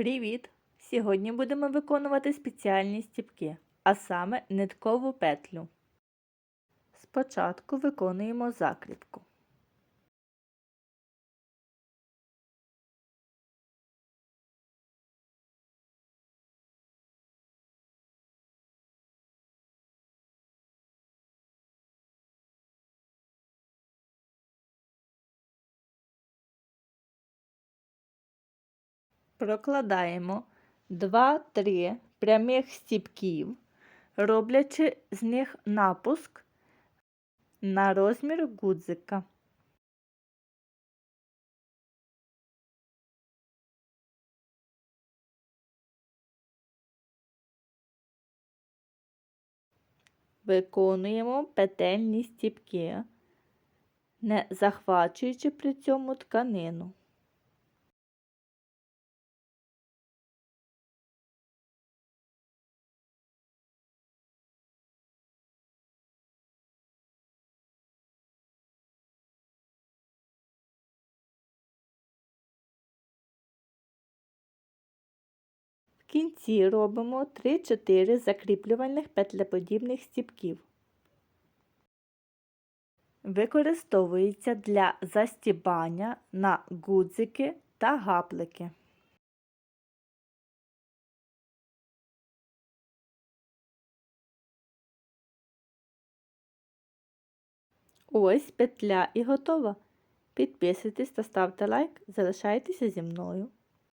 Привіт! Сьогодні будемо виконувати спеціальні стіпки, а саме ниткову петлю. Спочатку виконуємо закріпку. Прокладаємо 2-3 прямих стіпків, роблячи з них напуск на розмір гудзика. Виконуємо петельні стіпки, не захвачуючи при цьому тканину. В кінці робимо 3-4 закріплювальних петлеподібних стіпків. Використовується для застібання на гудзики та гаплики. Ось петля і готова. Підписуйтесь та ставте лайк, залишайтеся зі мною.